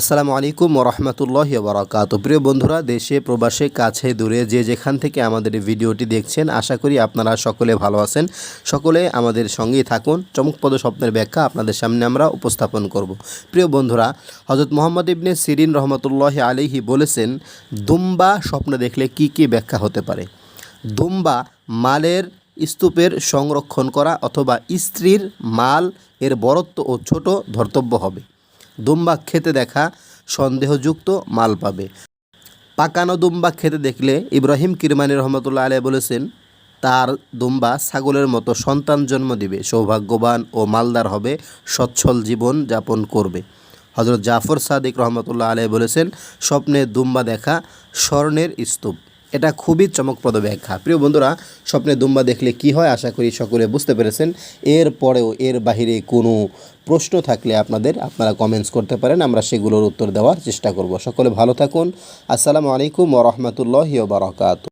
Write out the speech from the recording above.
আসসালামু আলাইকুম ওরহমতুল্লাহ বরাকাত প্রিয় বন্ধুরা, দেশে, প্রবাসে, কাছে, দূরে, যে যেখান থেকে আমাদের ভিডিওটি দেখছেন, আশা করি আপনারা সকলে ভালো আছেন। সকলে আমাদের সঙ্গেই থাকুন। চমকপদ স্বপ্নের ব্যাখ্যা আপনাদের সামনে আমরা উপস্থাপন করব। প্রিয় বন্ধুরা হজরত মোহাম্মদ ইবনে সিরিন রহমতুল্লাহ আলিহি বলেছেন, দুম্বা স্বপ্ন দেখলে কি কি ব্যাখ্যা হতে পারে? দুম্বা মালের স্তূপের সংরক্ষণ করা অথবা স্ত্রীর মাল এর বরত্ব ও ছোট ধর্তব্য হবে। দুম্বা খেতে দেখা সন্দেহযুক্ত মাল পাবে। পাকানো দুম্বা খেতে দেখলে ইব্রাহিম কিরমানি রহমতুল্লাহ আলিয়া বলেছেন, তার দুম্বা ছাগলের মতো সন্তান জন্ম দিবে, সৌভাগ্যবান ও মালদার হবে, সচ্ছল জীবন যাপন করবে। হজরত জাফর সাদিক রহমতুল্লাহ আলিয়া বলেছেন, স্বপ্নে দুম্বা দেখা স্বর্ণের স্তূপ। এটা খুবই চমকপ্রদ ব্যাখ্যা। প্রিয় বন্ধুরা, স্বপ্নে দুম্বা দেখলে কি হয় আশা করি সকলে বুঝতে পেরেছেন। এর পরেও এর বাহিরে কোনো প্রশ্ন থাকলে আপনাদের আপনারা কমেন্টস করতে পারেন, আমরা সেগুলোর উত্তর দেওয়ার চেষ্টা করব। সকলে ভালো থাকুন। আসসালামু আলাইকুম ওরহমতুল্লাহ বারকাত